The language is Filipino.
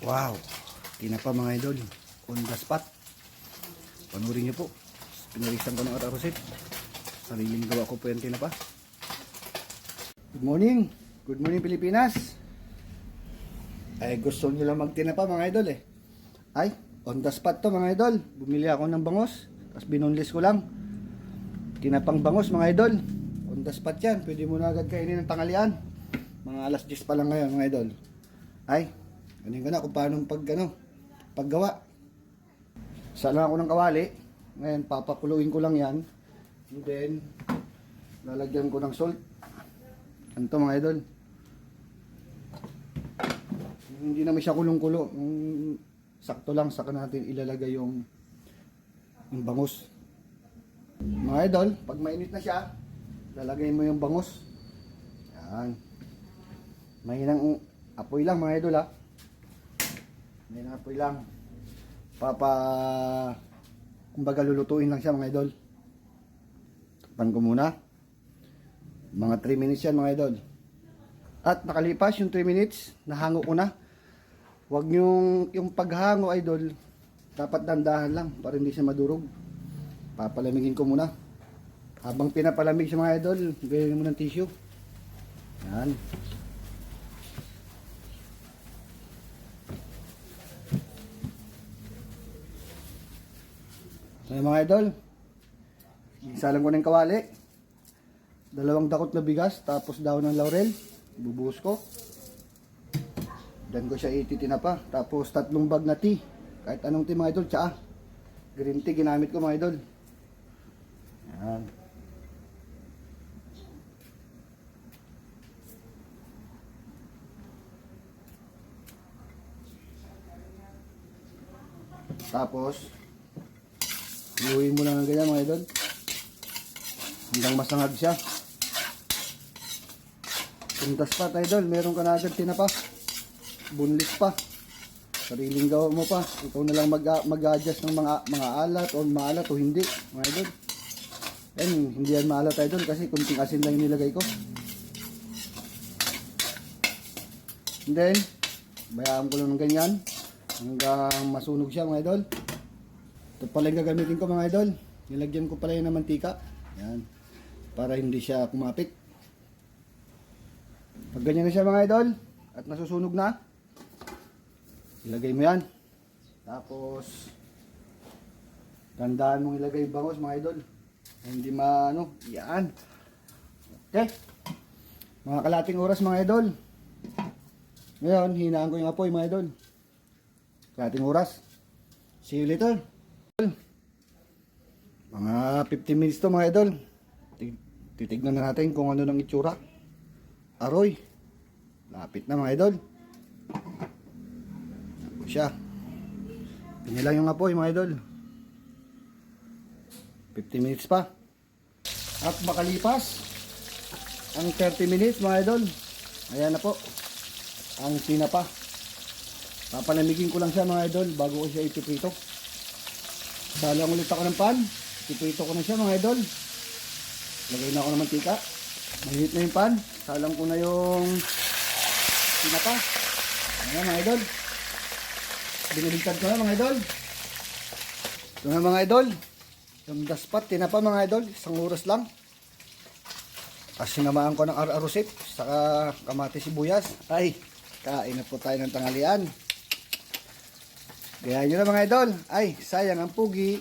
Wow! Tinapa mga idol. On the spot. Panurin niyo po. Pinarisan ko ng atarosit. Sariling gawa ko po yung tinapa. Good morning! Good morning Pilipinas! Ay gusto niyo lang magtinapa mga idol eh. Ay, on the spot to mga idol. Bumili ako ng bangos. Tapos binunlis ko lang. Tinapang bangos mga idol. On the spot yan. Pwede mo na agad kainin ng tangalian. Mga alas 10 pa lang ngayon mga idol. Ay, ganin ko na kung paano pag ano, paggawa. Sa lang ako ng kawali. Ngayon, papakuluin ko lang yan. And then, lalagyan ko ng salt. Ano mga idol? Hindi naman siya kulong-kulo. Sakto lang, saka natin ilalagay yung, yung bangus. Mga idol, pag mainit na siya, lalagay mo yung bangus. Yan. Mahinang apoy lang mga idol ha. Mahinang apoy lang. Papa, kumbaga lulutuin lang siya mga idol. Takpan ko muna. Mga 3 minutes yan mga idol. At nakalipas yung 3 minutes, nahango ko na. Huwag yung, yung paghango idol, dapat dandahan lang para hindi siya madurog. Papalamigin ko muna. Habang pinapalamig siya mga idol, gawin mo ng tissue. Yan. So mga idol, isalang ko ng kawali. Dalawang dakot na bigas, tapos daw ng laurel. Bubuhos ko. Diyan ko siya ititinapa. Tapos tatlong bag na tea. Kahit anong tea mga idol, tsaa. Green tea ginamit ko mga idol. Yan. Tapos, iuwi mo lang ng ganyan mga idol. Hanggang masangag siya. Puntas pa idol, meron ka na agad tinapa. Bunlis pa. Sariling gawa mo pa. Ikaw na lang mag- mag-adjust ng mga mga alat o maalat o hindi, mga idol. Yan, hindi yan maalat idol kasi kunting asin lang nilagay ko. And then, bayaan ko lang ng ganyan hanggang masunog siya mga idol. Ito pala yung gagamitin ko mga idol. Nilagyan ko pala yun ng mantika. Yan. Para hindi siya kumapit. Pag ganyan na siya mga idol at nasusunog na, ilagay mo yan. Tapos, tandaan mong ilagay bangos mga idol. Hindi maano, yan. Okay. Mga kalating oras mga idol. Ngayon, hinaan ko yung apoy mga idol. Kalating oras. See you later. Mga 15 minutes to mga idol. Tig- Titignan na natin kung ano ng itsura. Aroy. Lapit na mga idol. Ako siya. Pinilang yung apoy mga idol. 15 minutes pa. At makalipas ang 30 minutes mga idol. Ayan na po. Ang sinapa. Papalamigin ko lang siya mga idol bago ko siya ipiprito. Salang ulit ako ng pan. Ipiprito ko na siya mga idol. Lagay na ako ng mantika. Mahit na yung pan. Salang ko na yung sinapa. Ayan mga idol. Biniligtad ko na mga idol. Ito na mga idol. Yung daspat, tinapa mga idol. Isang oras lang. Tapos sinamaan ko ng ar-arusip. Saka kamati sibuyas. Ay, kain na po tayo ng tanghalian. Gaya nyo na mga idol. Ay, sayang ang pugi.